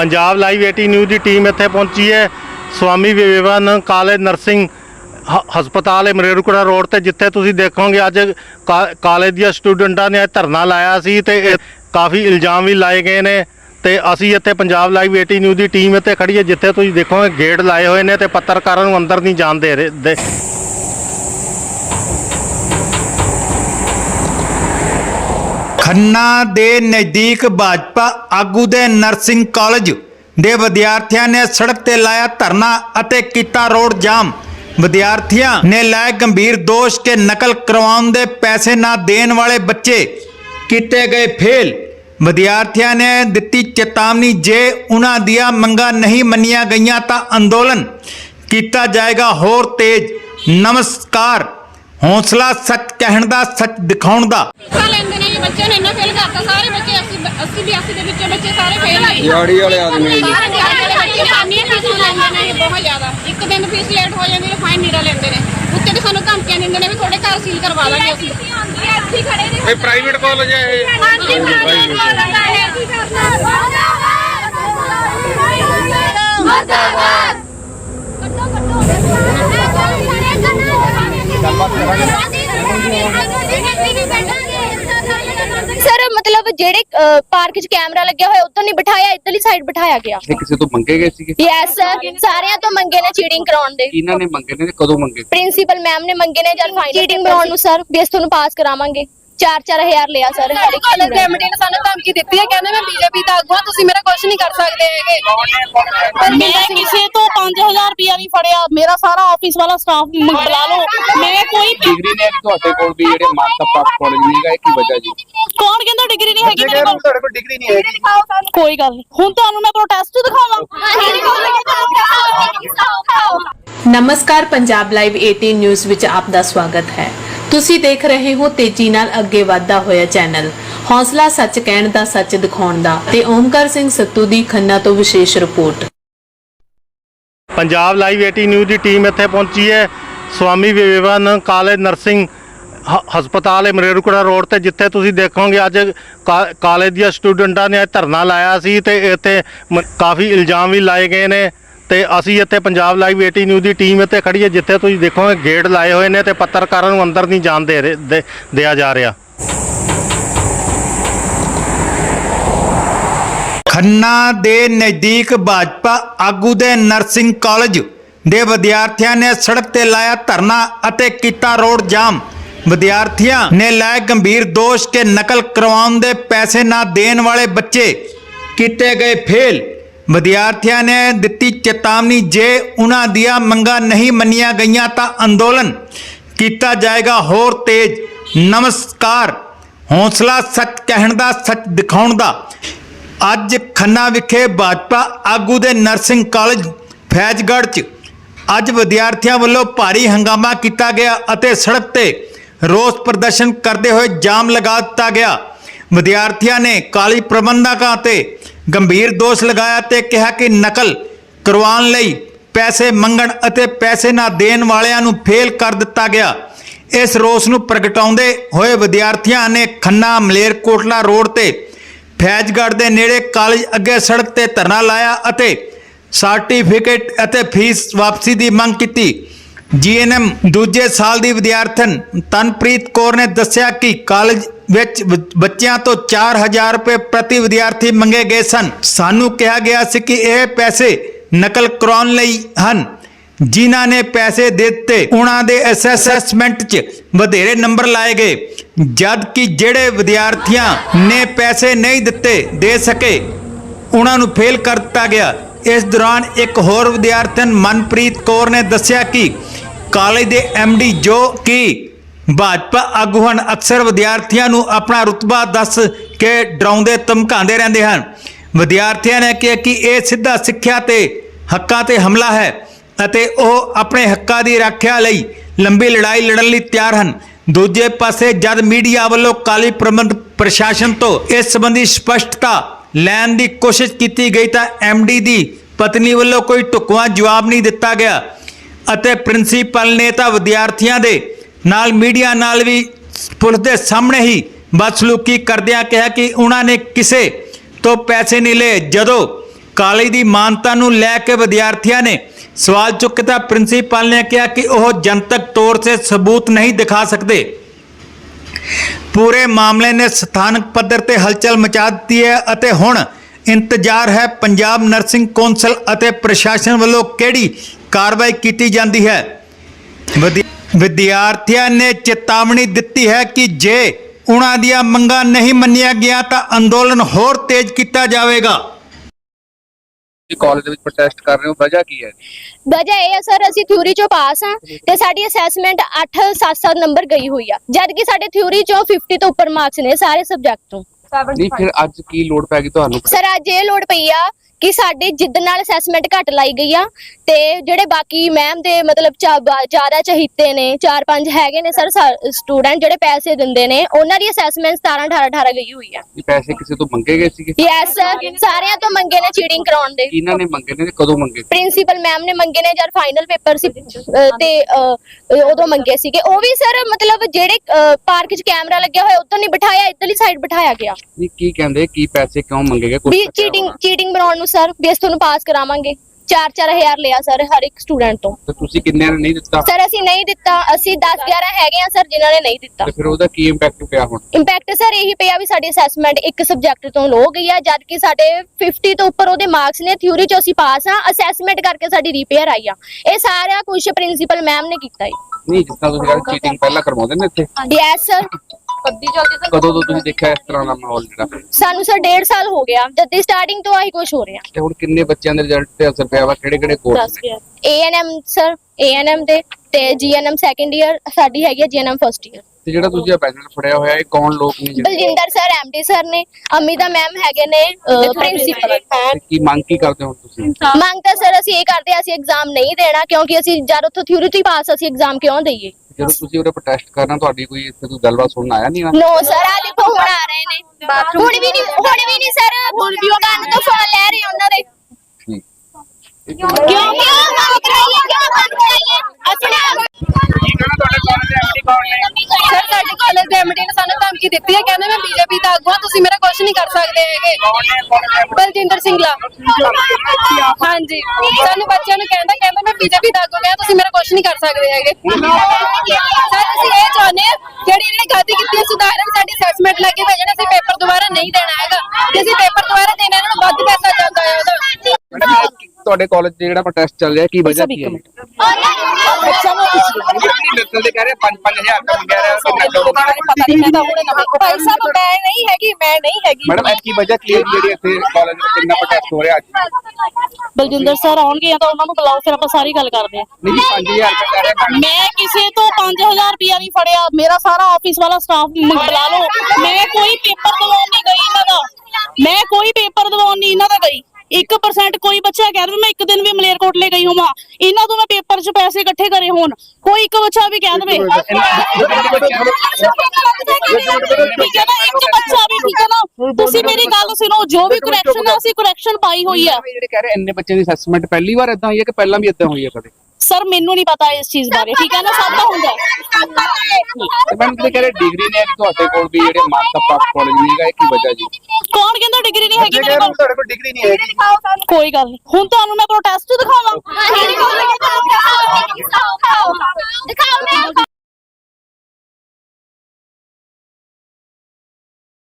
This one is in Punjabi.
ਪੰਜਾਬ ਲਾਈਵ 18 ਨਿਊਜ਼ ਦੀ ਟੀਮ ਇੱਥੇ ਪਹੁੰਚੀ ਹੈ। ਸਵਾਮੀ ਵਿਵੇਕਾਨੰਦ ਕਾਲਜ ਨਰਸਿੰਗ ਹ- ਹਸਪਤਾਲ ਹੈ ਮਰੇਰਕੁੜਾ ਰੋਡ ਤੇ, ਜਿੱਥੇ ਤੁਸੀਂ ਦੇਖੋਗੇ ਅੱਜ ਕਾ- ਕਾਲਜ ਦੀਆਂ ਸਟੂਡੈਂਟਾਂ ਨੇ ਧਰਨਾ ਲਾਇਆ ਸੀ ਤੇ ਕਾਫੀ ਇਲਜ਼ਾਮ ਵੀ ਲਾਏ ਗਏ ਨੇ ਤੇ ਅਸੀਂ ਇੱਥੇ ਪੰਜਾਬ ਲਾਈਵ 18 ਨਿਊਜ਼ ਦੀ ਟੀਮ ਇੱਥੇ ਖੜੀ ਹੈ, ਜਿੱਥੇ ਤੁਸੀਂ ਦੇਖੋਗੇ ਗੇਟ ਲਾਏ ਹੋਏ ਨੇ ਤੇ ਪੱਤਰਕਾਰਾਂ ਨੂੰ ਅੰਦਰ ਨਹੀਂ ਜਾਣ ਦੇ ਰਹੇ ਖੰਨਾ ਦੇ ਨਜ਼ਦੀਕ ਭਾਜਪਾ ਆਗੂ ਦੇ ਨਰਸਿੰਗ ਕਾਲਜ ਦੇ ਵਿਦਿਆਰਥੀਆਂ ਨੇ ਸੜਕ ਤੇ ਲਾਇਆ ਧਰਨਾ ਅਤੇ ਕੀਤਾ ਰੋਡ ਜਾਮ। ਵਿਦਿਆਰਥੀਆਂ ਨੇ ਲਾਏ ਗੰਭੀਰ ਦੋਸ਼ ਕਿ ਨਕਲ ਕਰਵਾਉਣ ਦੇ ਪੈਸੇ ਨਾ ਦੇਣ ਵਾਲੇ ਬੱਚੇ ਕੀਤੇ ਗਏ ਫੇਲ। ਵਿਦਿਆਰਥੀਆਂ ਨੇ ਦਿੱਤੀ ਚੇਤਾਵਨੀ, ਜੇ ਉਹਨਾਂ ਦੀਆਂ ਮੰਗਾਂ ਨਹੀਂ ਮੰਨੀਆਂ ਗਈਆਂ ਤਾਂ ਅੰਦੋਲਨ ਕੀਤਾ ਜਾਏਗਾ ਹੋਰ ਤੇਜ਼। ਨਮਸਕਾਰ। ਹੌਸਲਾ ਸੱਚ ਕਹਿਣ ਦਾ ਸੱਚ ਦਿਖਾਉਣ ਦਾ। ਹਿੱਸਾ ਲੈਂਦੇ ਨੇ ਜੀ ਬੱਚੇ ਨੇ ਇੰਨਾ ਫੇਲ ਕਰਤਾ ਸਾਰੇ ਬੱਚੇ 80 80 82 ਦੇ ਵਿੱਚੋਂ ਬੱਚੇ ਸਾਰੇ ਫੇਲ ਨੇ ਦਿਹਾੜੀ ਵਾਲੇ ਆਦਮੀ ਨੇ। ਜੀ ਸਾਰੇ ਦਿਹਾੜੀ ਵਾਲੇ ਬੱਚੇ ਸਾਨੀਆਂ ਫੀਸ ਲੈਂਦੇ ਨੇ ਜੀ ਬਹੁਤ ਜ਼ਿਆਦਾ। ਇੱਕ ਦਿਨ ਫੀਸ ਲੇਟ ਹੋ ਜਾਂਦੀ ਹੈ ਫਾਈਨ ਨੀਰਾ ਲੈਂਦੇ ਨੇ। ਉੱਤੇ ਵੀ ਸਾਨੂੰ ਧਮਕੀਆਂ ਦਿੰਦੇ ਨੇ ਵੀ ਤੁਹਾਡੇ ਘਰ ਸੀਲ ਕਰਵਾ ਦਾਂਗੇ ਅਸੀਂ। ਇੱਥੇ ਖੜੇ ਨੇ ਇਹ ਪ੍ਰਾਈਵੇਟ ਕਾਲਜ ਹੈ ਇਹ। ਹਾਂਜੀ ਪ੍ਰਾਈਵੇਟ ਮਰਦਾਬਾਦ ਕੱਟੋ ਕੱਟੋ ਸਰ ਮਤਲਬ ਜਿਹੜੇ ਪਾਰਕ 'ਚ ਕੈਮਰਾ ਲੱਗਿਆ ਹੋਇਆ ਉੱਧਰ ਨਹੀਂ ਬਿਠਾਇਆ ਇੱਧਰਲੀ ਸਾਈਡ ਬਿਠਾਇਆ ਗਿਆ। ਇਹ ਕਿਸੇ ਤੋਂ ਮੰਗੇ ਗਏ ਸੀਗੇ? ਯੈਸ ਸਰ ਸਾਰਿਆਂ ਤੋਂ ਮੰਗੇ ਨੇ ਚੀਟਿੰਗ ਕਰਾਉਣ ਦੇ। ਕਿਹਨਾਂ ਨੇ ਮੰਗੇ ਨੇ ਕਦੋਂ ਮੰਗੇ? ਪ੍ਰਿੰਸੀਪਲ ਮੈਮ ਨੇ ਮੰਗੇ ਨੇ ਜਦ ਫਾਈਨਲ ਚੀਟਿੰਗ ਕਰਾਉਣ ਨੂੰ ਸਰ ਅਸੀਂ ਤੁਹਾਨੂੰ ਪਾਸ ਕਰਾਵਾਂਗੇ। 4-4000 ਲਿਆ ਸਰ ਇੱਕ ਕਾਲਜ ਦੇ। ਐਮਡੀ ਨੇ ਸਾਨੂੰ ਧਮਕੀ ਦਿੱਤੀ ਹੈ ਕਹਿੰਦੇ ਮੈਂ ਬੀਜੇਪੀ ਦਾ ਆਗੂ ਹਾਂ ਤੁਸੀਂ ਮੇਰਾ ਕੁਝ ਨਹੀਂ ਕਰ ਸਕਦੇ ਹੈਗੇ। ਮੈਂ ਕਿਸੇ ਤੋਂ 5000 ਰੁਪਿਆ ਨਹੀਂ ਫੜਿਆ ਮੇਰਾ ਸਾਰਾ ਆਫਿਸ ਵਾਲਾ ਸਟਾਫ ਬੁਲਾ ਲਓ। ਮੈਂ ਕੋਈ ਡਿਗਰੀ ਨੇ ਤੁਹਾਡੇ ਕੋਲ ਵੀ ਜਿਹੜੇ ਮਾਤਾ ਪਾਸ ਕਾਲਜ ਨਹੀਂ ਹੈਗਾ ਇਹ ਕੀ ਵਜ੍ਹਾ ਜੀ। ਕੌਣ ਕਹਿੰਦਾ ਡਿਗਰੀ ਨਹੀਂ ਹੈਗੀ ਮੇਰੇ ਕੋਲ? ਤੁਹਾਡੇ ਕੋਲ ਡਿਗਰੀ ਨਹੀਂ ਹੈਗੀ। ਕੋਈ ਗੱਲ ਨਹੀਂ। ਹੁਣ ਤੁਹਾਨੂੰ ਮੈਂ ਪ੍ਰੋਟੈਸਟ ਦਿਖਾਵਾਂ ਨਮਸਕਾਰ ਪੰਜਾਬ ਲਾਈਵ 18 ਨਿਊਜ਼ ਵਿੱਚ ਆਪ ਦਾ ਸਵਾਗਤ ਹੈ। ਤੁਸੀਂ ਦੇਖ ਰਹੇ ਹੋ ਤੇਜ਼ੀ ਨਾਲ ਅੱਗੇ ਵਧਦਾ ਹੋਇਆ ਚੈਨਲ। ਹੌਸਲਾ ਸੱਚ ਕਹਿਣ ਦਾ, ਸੱਚ ਦਿਖਾਉਣ ਦਾ ਤੇ ਓਮਕਾਰ ਸਿੰਘ ਸੱਤੂ ਦੀ ਖੰਨਾ ਤੋਂ ਵਿਸ਼ੇਸ਼ ਰਿਪੋਰਟ। ਪੰਜਾਬ ਲਾਈਵ 18 ਨਿਊਜ਼ ਦੀ ਟੀਮ ਇੱਥੇ ਪਹੁੰਚੀ ਹੈ। ਸਵਾਮੀ ਵਿਵੇਕਾਨੰਦ ਕਾਲਜ ਨਰਸਿੰਗ ਹਸਪਤਾਲ ਹੈ ਮਰੇਰਕੁੜਾ ਰੋਡ ਤੇ, ਜਿੱਥੇ ਤੁਸੀਂ ਦੇਖੋਗੇ ਅੱਜ ਕਾਲਜ ਦੀਆਂ ਸਟੂਡੈਂਟਾਂ ਨੇ ਧਰਨਾ ਲਾਇਆ ਸੀ ਤੇ ਇੱਥੇ ਕਾਫੀ ਇਲਜ਼ਾਮ ਵੀ ਲਾਏ ਗਏ ਨੇ। ਤੇ ਅਸੀਂ ਇੱਥੇ ਪੰਜਾਬ ਲਾਈਵ 18 ਨਿਊਜ਼ ਦੀ ਟੀਮ ਇੱਥੇ ਖੜੀ ਹੈ, ਜਿੱਥੇ ਤੁਸੀਂ ਦੇਖੋਗੇ ਗੇਟ ਲਾਏ ਹੋਏ ਨੇ ਤੇ ਪੱਤਰਕਾਰਾਂ ਨੂੰ ਅੰਦਰ ਨਹੀਂ ਜਾਣ ਦੇ ਦਿਆ ਜਾ ਰਿਹਾ। ਖੰਨਾ ਦੇ ਨਜ਼ਦੀਕ ਭਾਜਪਾ ਆਗੂ ਦੇ ਨਰਸਿੰਗ ਕਾਲਜ ਦੇ ਵਿਦਿਆਰਥੀਆਂ ਨੇ ਸੜਕ ਤੇ ਲਾਇਆ ਧਰਨਾ ਅਤੇ ਕੀਤਾ ਰੋਡ ਜਾਮ। ਵਿਦਿਆਰਥੀਆਂ ਨੇ ਲਾਏ ਗੰਭੀਰ ਦੋਸ਼ ਕਿ ਨਕਲ ਕਰਵਾਉਣ ਦੇ ਪੈਸੇ ਨਾ ਦੇਣ ਵਾਲੇ ਬੱਚੇ ਕੀਤੇ ਗਏ ਫੇਲ। ਵਿਦਿਆਰਥੀਆਂ ਨੇ ਦਿੱਤੀ ਚੇਤਾਵਨੀ, ਜੇ ਉਹਨਾਂ ਦੀਆਂ ਮੰਗਾਂ ਨਹੀਂ ਮੰਨੀਆਂ ਗਈਆਂ ਤਾਂ ਅੰਦੋਲਨ ਕੀਤਾ ਜਾਏਗਾ ਹੋਰ ਤੇਜ਼। ਨਮਸਕਾਰ। ਹੌਸਲਾ ਸੱਚ ਕਹਿਣ ਦਾ, ਸੱਚ ਦਿਖਾਉਣ ਦਾ। ਅੱਜ ਖੰਨਾ ਵਿਖੇ ਭਾਜਪਾ ਆਗੂ ਦੇ ਨਰਸਿੰਗ ਕਾਲਜ, ਫੈਜ਼ਗੜ੍ਹ 'ਚ ਅੱਜ ਵਿਦਿਆਰਥੀਆਂ ਵੱਲੋਂ ਭਾਰੀ ਹੰਗਾਮਾ ਕੀਤਾ ਗਿਆ ਅਤੇ ਸੜਕ ਤੇ ਰੋਸ ਪ੍ਰਦਰਸ਼ਨ ਕਰਦੇ ਹੋਏ ਜਾਮ ਲਗਾ ਦਿੱਤਾ ਗਿਆ। ਵਿਦਿਆਰਥੀਆਂ ਨੇ ਕਾਲਜ ਪ੍ਰਬੰਧਕਾਂ ਤੇ ਗੰਭੀਰ ਦੋਸ਼ ਲਗਾਇਆ ਤੇ ਕਿਹਾ ਕਿ ਨਕਲ ਕਰਵਾਉਣ ਲਈ ਪੈਸੇ ਮੰਗਣ ਅਤੇ ਪੈਸੇ ਨਾ ਦੇਣ ਵਾਲਿਆਂ ਨੂੰ ਫੇਲ ਕਰ ਦਿੱਤਾ ਗਿਆ। ਇਸ ਰੋਸ ਨੂੰ ਪ੍ਰਗਟਾਉਂਦੇ ਹੋਏ ਵਿਦਿਆਰਥੀਆਂ ਨੇ ਖੰਨਾ ਮਲੇਰਕੋਟਲਾ ਰੋਡ ਤੇ ਫੈਜ਼ਗੜ੍ਹ ਦੇ ਨੇੜੇ ਕਾਲਜ ਅੱਗੇ ਸੜਕ ਤੇ ਧਰਨਾ ਲਾਇਆ ਅਤੇ ਸਰਟੀਫਿਕੇਟ ਅਤੇ ਫੀਸ ਵਾਪਸੀ ਦੀ ਮੰਗ ਕੀਤੀ। ਜੀਐਨਐਮ ਦੂਜੇ ਸਾਲ ਦੀ ਵਿਦਿਆਰਥਣ ਤਨਪ੍ਰੀਤ ਕੌਰ ਨੇ ਦੱਸਿਆ ਕਿ ਕਾਲਜ ਵਿੱਚ ਬੱਚਿਆਂ ਤੋਂ 4000 ਰੁਪਏ ਪ੍ਰਤੀ ਵਿਦਿਆਰਥੀ ਮੰਗੇ ਗਏ ਸਨ। ਸਾਨੂੰ ਕਿਹਾ ਗਿਆ ਸੀ ਕਿ ਇਹ ਪੈਸੇ ਨਕਲ ਕਰਾਉਣ ਲਈ ਹਨ। ਜਿਨ੍ਹਾਂ ਨੇ ਪੈਸੇ ਦਿੱਤੇ ਉਹਨਾਂ ਦੇ ਅਸੈਸਮੈਂਟ 'ਚ ਵਧੇਰੇ ਨੰਬਰ ਲਾਏ ਗਏ। ਜਦ ਕਿ ਜਿਹੜੇ ਵਿਦਿਆਰਥੀਆਂ ਨੇ ਪੈਸੇ ਨਹੀਂ ਦਿੱਤੇ, ਦੇ ਸਕੇ ਉਹਨਾਂ ਨੂੰ ਫੇਲ ਕਰ ਦਿੱਤਾ ਗਿਆ। ਇਸ ਦੌਰਾਨ ਇੱਕ ਹੋਰ ਵਿਦਿਆਰਥਣ ਮਨਪ੍ਰੀਤ ਕੌਰ ਨੇ ਦੱਸਿਆ ਕਿ ਕਾਲਜ ਦੇ ਡੀ ਜੋ ਕਿ ਭਾਜਪਾ ਆਗੂ ਹਨ ਅਕਸਰ ਵਿਦਿਆਰਥੀਆਂ ਨੂੰ ਆਪਣਾ ਰੁਤਬਾ ਦੱਸ ਕੇ ਡਰਾਉਂਦੇ, ਧਮਕਾਉਂਦੇ ਰਹਿੰਦੇ ਹਨ। ਵਿਦਿਆਰਥੀਆਂ ਨੇ ਕਿਹਾ ਕਿ ਇਹ ਸਿੱਧਾ ਸਿੱਖਿਆ ਤੇ ਹੱਕਾਂ ਤੇ ਹਮਲਾ ਹੈ ਅਤੇ ਉਹ ਆਪਣੇ ਹੱਕਾਂ ਦੀ ਰੱਖਿਆ ਲਈ ਲੰਬੀ ਲੜਾਈ ਲੜਨ ਲਈ ਤਿਆਰ ਹਨ। ਦੂਜੇ ਪਾਸੇ ਜਦ ਮੀਡੀਆ ਵੱਲੋਂ ਕਾਲੀ ਪ੍ਰਬੰਧ ਪ੍ਰਸ਼ਾਸਨ ਤੋਂ ਇਸ ਸੰਬੰਧੀ ਸਪਸ਼ਟਤਾ ਲੈਣ ਦੀ ਕੋਸ਼ਿਸ਼ ਕੀਤੀ ਗਈ ਤਾਂ ਡੀ ਦੀ ਪਤਨੀ ਵੱਲੋਂ ਕੋਈ ਢੁਕਵਾਂ ਜਵਾਬ ਨਹੀਂ ਦਿੱਤਾ ਗਿਆ। ਅਤੇ ਪ੍ਰਿੰਸੀਪਲ ਨੇ ਤਾਂ ਵਿਦਿਆਰਥੀਆਂ ਦੇ ਨਾਲ, ਮੀਡੀਆ ਨਾਲ ਵੀ ਪੁਲਿਸ ਦੇ ਸਾਹਮਣੇ ਹੀ ਬਦਸਲੂਕੀ ਕਰਦਿਆਂ ਕਿਹਾ ਕਿ ਉਹਨਾਂ ਨੇ ਕਿਸੇ ਤੋਂ ਪੈਸੇ ਨਹੀਂ ਲਏ। ਜਦੋਂ ਕਾਲਜ ਦੀ ਮਾਨਤਾ ਨੂੰ ਲੈ ਕੇ ਵਿਦਿਆਰਥੀਆਂ ਨੇ ਸਵਾਲ ਚੁੱਕਤਾ ਪ੍ਰਿੰਸੀਪਲ ਨੇ ਕਿਹਾ ਕਿ ਉਹ ਜਨਤਕ ਤੌਰ 'ਤੇ ਸਬੂਤ ਨਹੀਂ ਦਿਖਾ ਸਕਦੇ। ਪੂਰੇ ਮਾਮਲੇ ਨੇ ਸਥਾਨਕ ਪੱਧਰ ਤੇ ਹਲਚਲ ਮਚਾ ਦਿੱਤੀ ਹੈ ਅਤੇ ਹੁਣ ਇੰਤਜ਼ਾਰ ਹੈ ਪੰਜਾਬ ਨਰਸਿੰਗ ਕੌਂਸਲ ਅਤੇ ਪ੍ਰਸ਼ਾਸਨ ਵੱਲੋਂ ਕਿਹੜੀ ਕਾਰਵਾਈ ਕੀਤੀ ਜਾਂਦੀ ਹੈ। ਵਿਦਿ- ਵਿਦਿਆਰਥੀਆਂ ਨੇ ਚੇਤਾਵਨੀ ਦਿੱਤੀ ਹੈ ਕਿ ਜੇ ਉਹਨਾਂ ਦੀਆਂ ਮੰਗਾਂ ਨਹੀਂ ਮੰਨੀਆਂ ਗਿਆ ਤਾਂ ਅੰਦੋਲਨ ਹੋਰ ਤੇਜ਼ ਕੀਤਾ ਜਾਵੇਗਾ। ਕਾਲਜ ਦੇ ਵਿੱਚ ਪ੍ਰੋਟੈਸਟ ਕਰ ਰਹੇ ਹੋ ਵਜ੍ਹਾ ਕੀ ਹੈ? ਵਜ੍ਹਾ ਇਹ ਹੈ ਸਰ ਅਸੀਂ ਥਿਊਰੀ ਚੋਂ ਪਾਸ ਆ ਤੇ ਸਾਡੀ ਅਸੈਸਮੈਂਟ 8 7 7 ਨੰਬਰ ਗਈ ਹੋਈ ਆ। ਜਦ ਕਿ ਸਾਡੇ ਥਿਊਰੀ ਚੋਂ 50 ਤੋਂ ਉੱਪਰ ਮਾਰਕਸ ਨੇ ਸਾਰੇ ਸਬਜੈਕਟ ਤੋਂ ਨਹੀਂ ਫਿਰ ਅੱਜ ਕੀ ਲੋੜ ਪੈ ਗਈ ਤੁਹਾਨੂੰ ਸਰ ਅੱਜ ਇਹ ਲੋੜ ਪਈ ਆ ਕਿ ਸਾਡੇ ਜਿੱਦ ਨਾਲ ਅਸੈਸਮੈਂਟ ਘੱਟ ਲਾਈ ਗਈ ਆ ਤੇ ਜਿਹੜੇ ਬਾਕੀ ਮੈਮ ਦੇ ਮਤਲਬ ਜ਼ਿਆਦਾ ਚਾਹੀਤੇ ਨੇ ਚਾਰ ਪੰਜ ਹੈਗੇ ਨੇ ਸਰ ਸਟੂਡੈਂਟ ਜਿਹੜੇ ਪੈਸੇ ਦਿੰਦੇ ਨੇ ਉਹਨਾਂ ਦੀ ਅਸੈਸਮੈਂਟ 17 18 18 ਗਈ ਹੋਈ ਆ। ਇਹ ਪੈਸੇ ਕਿਸੇ ਤੋਂ ਮੰਗੇ ਗਏ ਸੀਗੇ? ਯੈਸ ਸਰ ਸਾਰਿਆਂ ਤੋਂ ਮੰਗੇ ਨੇ ਚੀਟਿੰਗ ਕਰਾਉਣ ਦੇ। ਕਿਹਨਾਂ ਨੇ ਮੰਗੇ ਨੇ ਕਦੋਂ ਮੰਗੇ? ਪ੍ਰਿੰਸੀਪਲ ਮੈਮ ਨੇ ਮੰਗੇ ਨੇ ਜਦ ਫਾਈਨਲ ਪੇਪਰ ਸੀ ਤੇ ਉਦੋਂ ਮੰਗੇ ਸੀਗੇ। ਉਹ ਵੀ ਸਰ ਮਤਲਬ ਜਿਹੜੇ ਪਾਰਕ 'ਚ ਕੈਮਰਾ ਲੱਗਿਆ ਹੋਇਆ ਉਧਰ ਨਹੀਂ ਬਿਠਾਇਆ ਇੱਧਰਲੀ ਸਾਈਡ ਬਿਠਾਇਆ ਗਿਆ। ਨਹੀਂ ਕੀ ਕਹਿੰਦੇ ਕੀ ਪੈਸੇ ਕਿਉਂ ਮੰਗੇ ਗਏ ਕੁਛ ਵੀ ਚੀਟਿੰਗ। ਚੀਟਿੰਗ ਬਣਾਉਣ ਨੂੰ ਸਰ ਵੀ ਅਸੀਂ ਤੁਹਾਨੂੰ ਪਾਸ ਕਰਾਵਾਂਗੇ। 4-4000 ਲਿਆ ਸਰ ਹਰ ਇੱਕ ਸਟੂਡੈਂਟ ਤੋਂ। ਤੇ ਤੁਸੀਂ ਕਿੰਨਿਆਂ ਨੇ ਨਹੀਂ ਦਿੱਤਾ? ਸਰ ਅਸੀਂ ਨਹੀਂ ਦਿੱਤਾ। ਅਸੀਂ 10-11 ਹੈਗੇ ਆ ਸਰ ਜਿਨ੍ਹਾਂ ਨੇ ਨਹੀਂ ਦਿੱਤਾ। ਤੇ ਫਿਰ ਉਹਦਾ ਕੀ ਇੰਪੈਕਟ ਪਿਆ ਹੁਣ? ਇੰਪੈਕਟ ਸਰ ਇਹੀ ਪਿਆ ਵੀ ਸਾਡੀ ਅਸੈਸਮੈਂਟ ਇੱਕ ਸਬਜੈਕਟ ਤੋਂ ਲੋ ਗਈ ਆ ਜਦ ਕਿ ਸਾਡੇ 50 ਤੋਂ ਉੱਪਰ ਉਹਦੇ ਮਾਰਕਸ ਨੇ ਥਿਊਰੀ ਚ ਅਸੀਂ ਪਾਸ ਆ ਅਸੈਸਮੈਂਟ ਕਰਕੇ ਸਾਡੀ ਰਿਪੇਅਰ ਆਈ ਆ। ਇਹ ਸਾਰਾ ਕੁਝ ਪ੍ਰਿੰਸੀਪਲ ਮੈਮ ਨੇ ਕੀਤਾ ਹੈ ਨਹੀਂ ਜਿਸ ਤਰ੍ਹਾਂ ਤੁਸੀਂ ਚੀਟਿੰਗ ਪਹਿਲਾਂ ਕਰਵਾਉਂਦੇ ਨੇ ਇੱਥੇ? ਯੈਸ ਸਰ ਕਦੋਂ ਤੋਂ ਤੁਸੀਂ ਦੇਖਿਆ ਇਸ ਤਰ੍ਹਾਂ ਦਾ ਮਾਹੌਲ ਜਿਹੜਾ? ਸਾਨੂੰ ਸਰ 1.5 ਸਾਲ ਹੋ ਗਿਆ। ਜਦ ਦੀ ਸਟਾਰਟਿੰਗ ਤੋਂ ਆਹੀ ਕੁਝ ਹੋ ਰਿਹਾ। ਤੇ ਹੁਣ ਕਿੰਨੇ ਬੱਚਿਆਂ ਦੇ ਰਿਜ਼ਲਟ ਤੇ ਅਸਰ ਪਿਆ ਵਾ? ਕਿਹੜੇ ਕਿਹੜੇ ਕੋਰਸ ਨੇ? ਏਐਨਐਮ ਸਰ ਏਐਨਐਮ ਦੇ ਤੇ ਜੀਐਨਐਮ ਸੈਕੰਡ ਇਅਰ ਸਾਡੀ ਹੈਗੀ ਜੀਐਨਐਮ ਫਸਟ ਇਅਰ ਤੇ ਜਿਹੜਾ ਤੁਸੀਂ ਇਹ ਪੈਨਲ ਫੜਿਆ ਹੋਇਆ ਇਹ ਕੌਣ ਲੋਕ ਨੇ ਜਿਹੜੇ ਬਲਜਿੰਦਰ ਸਰ ਐਮਡੀ ਸਰ ਨੇ ਅਮਿਤਾ ਮੈਮ ਹੈਗੇ ਨੇ ਪ੍ਰਿੰਸੀਪਲ ਤੇ ਕੀ ਮੰਗ ਕੀ ਕਰਦੇ ਹੋ ਤੁਸੀਂ? ਮੰਗ ਤਾਂ ਸਰ ਅਸੀਂ ਇਹ ਕਰਦੇ ਹਾਂ ਅਸੀਂ ਐਗਜ਼ਾਮ ਨਹੀਂ ਦੇਣਾ ਕਿਉਂਕਿ ਅਸੀਂ ਜਦ ਉੱਥੋਂ ਥਿਊਰੀ ਤੋਂ ਹੀ ਪਾਸ ਅਸੀਂ ਐਗਜ਼ਾਮ ਕਿਉਂ ਦਈਏ? ਜਦੋਂ ਤੁਸੀਂ ਉਹਦਾ ਪ੍ਰੋਟੈਸਟ ਕਰਨਾ ਤੁਹਾਡੀ ਕੋਈ ਇੱਥੇ ਕੋਈ ਗੱਲਬਾਤ ਸੁਣਨ ਆਇਆ ਨਹੀਂ ਨਾ ਨੋ ਸਰ ਆ ਦੇਖੋ ਹੁਣ ਆ ਰਹੇ ਨੇ। ਹੁਣ ਵੀ ਨਹੀਂ ਹੁਣ ਵੀ ਨਹੀਂ ਸਰ ਹੁਣ ਵੀ ਉਹ ਕੰਨ ਤੋਂ ਫੋਨ ਲੈ ਰਹੇ ਉਹਨਾਂ ਦੇ। ਠੀਕ। ਕਿਉਂ ਸਕਦੇ ਹੈਗੇ। ਬਲਜਿੰਦਰ ਸਿੰਘਲਾ ਹਾਂਜੀ। ਸਾਨੂੰ ਬੱਚਿਆਂ ਨੂੰ ਕਹਿੰਦਾ ਕਹਿੰਦਾ ਮੈਂ ਬੀਜੇਪੀ ਦਾ ਆਗੂ ਹਾਂ ਤੁਸੀਂ ਮੇਰਾ ਕੁਝ ਨਹੀਂ ਕਰ ਸਕਦੇ ਹੈਗੇ। ਸਰ ਅਸੀਂ ਇਹ ਚਾਹੁੰਦੇ ਹਾਂ ਜਿਹੜੀ ਇਹਨਾਂ ਨੇ ਗਲਤੀ ਕੀਤੀ ਹੈ ਸੁਧਾਰਨ ਸਾਡੀ ਅਸੈਸਮੈਂਟ ਲੱਗੇ ਭੇਜਣ ਅਸੀਂ ਪੇਪਰ ਦੁਬਾਰਾ ਨਹੀਂ ਦੇਣਾ ਹੈਗਾ। ਜੇ ਅਸੀਂ ਪੇਪਰ ਦੁਬਾਰਾ ਦੇਣਾ ਇਹਨਾਂ ਨੂੰ ਵੱਧ ਪੈਸਾ ਜਾਂਦਾ ਹੈ ਉਹਦਾ। ਤੁਹਾਡੇ ਕਾਲਜ ਦੇ ਜਿਹੜਾ ਪ੍ਰੋਟੈਸਟ ਚੱਲ ਰਿਹਾ ਕੀ ਵਜ੍ਹਾ ਕੀ ਹੈ? ਦੇ ਕਹਿ ਰਹੇ 5-5000 ਰੁਪਏ ਮੰਗਿਆ ਰਿਹਾ ਨੱਟੋ ਪਤਾ ਨਹੀਂ ਮੈਂ ਤਾਂ ਹੁਣੇ ਨਵੇਂ ਭਾਈ ਸਾਹਿਬ ਮੈਂ ਨਹੀਂ ਹੈਗੀ ਮੈਂ ਨਹੀਂ ਹੈਗੀ। ਮੈਡਮ ਇਹ ਕੀ ਵਜ੍ਹਾ ਕੀ ਹੈ ਜਿਹੜੀ ਇੱਥੇ ਕਾਲਜ ਵਿੱਚ ਇੰਨਾ ਪ੍ਰੋਟੈਸਟ ਹੋ ਰਿਹਾ ਅੱਜ? ਬਲਜਿੰਦਰ ਸਰ ਆਉਣਗੇ ਤਾਂ ਉਹਨਾਂ ਨੂੰ ਬੁਲਾਓ ਫਿਰ ਆਪਾਂ ਸਾਰੀ ਗੱਲ ਕਰਦੇ ਹਾਂ। ਨਹੀਂ ਜੀ 5000 ਰੁਪਏ ਕਹਿ ਰਹੇ ਮੈਡਮ ਮੈਂ ਕਿਸੇ ਤੋਂ 5000 ਰੁਪਿਆ ਨਹੀਂ ਫੜਿਆ। ਮੇਰਾ ਸਾਰਾ ਆਫਿਸ ਵਾਲਾ ਸਟਾਫ ਬੁਲਾ ਲਓ। ਮੈਂ ਕੋਈ ਪੇਪਰ ਦਵਾਉਣ ਨਹੀਂ ਗਈ ਇਹਨਾਂ ਦਾ। ਮੈਂ ਕੋਈ ਪੇਪਰ ਦਵਾਉਣ ਨਹੀਂ ਇਹਨਾਂ ਦਾ ਗਈ। 1% ਕੋਈ ਬੱਚਾ ਕਹਿ ਰਿਹਾ ਵੀ ਮੈਂ ਇੱਕ ਦਿਨ ਵੀ ਮਲੇਰਕੋਟਲੇ ਗਈ ਹੋਵਾਂ। ਇਹਨਾਂ ਤੋਂ ਮੈਂ ਪੇਪਰ 'ਚ ਪੈਸੇ ਇਕੱਠੇ ਕਰੇ ਹੋਣ। ਕੋਈ ਇੱਕ ਬੱਚਾ ਵੀ ਕਹਿ ਦੇਵੇ। ਠੀਕ ਹੈ ਨਾ ਇੱਕ ਬੱਚਾ ਵੀ ਠੀਕ ਹੈ ਨਾ। ਤੁਸੀਂ ਮੇਰੀ ਗੱਲ ਸੁਣੋ ਜੋ ਵੀ ਕਰੈਕਸ਼ਨ ਹੈ ਅਸੀਂ ਕਰੈਕਸ਼ਨ ਪਾਈ ਹੋਈ ਆ। ਜਿਹੜੇ ਕਹਿ ਰਹੇ ਇੰਨੇ ਬੱਚਿਆਂ ਦੀ ਅਸੈਸਮੈਂਟ ਪਹਿਲੀ ਵਾਰ ਇਦਾਂ ਹੋਈ ਹੈ ਕਿ ਪਹਿਲਾਂ ਵੀ ਇਦਾਂ ਹੋਈ ਹੈ ਕਦੇ? ਸਰ ਮੈਨੂੰ ਨਹੀਂ ਪਤਾ ਇਸ ਚੀਜ਼ ਬਾਰੇ ਠੀਕ ਹੈ ਨਾ? ਸਭ ਦਾ ਹੁੰਦਾ ਹੈ। ਤੇ ਮੈਡਮ ਤੁਸੀਂ ਕਹਿ ਰਹੇ ਡਿਗਰੀ ਨਹੀਂ ਹੈ ਕਿ ਤੁਹਾਡੇ ਕੋਲ ਵੀ ਜਿਹੜੇ ਮਾਰਕਾ ਪ੍ਰਾਪਤ ਕਾਲਜ ਨਹੀਂ ਹੈਗਾ ਇਹ ਕੀ ਵਜ੍ਹਾ ਜੀ? ਕੌਣ ਕਹਿੰਦਾ ਡਿਗਰੀ ਨਹੀਂ ਹੈਗੀ ਮੇਰੇ ਕੋਲ? ਤੁਹਾਡੇ ਕੋਲ ਡਿਗਰੀ ਨਹੀਂ ਹੈਗੀ। ਕੋਈ ਗੱਲ ਨਹੀਂ। ਹੁਣ ਤੁਹਾਨੂੰ ਮੈਂ ਪ੍ਰੋਟੈਸਟ ਦਿਖਾਵਾਂ? ਦਿਖਾਓ। ਦਿਖਾਓ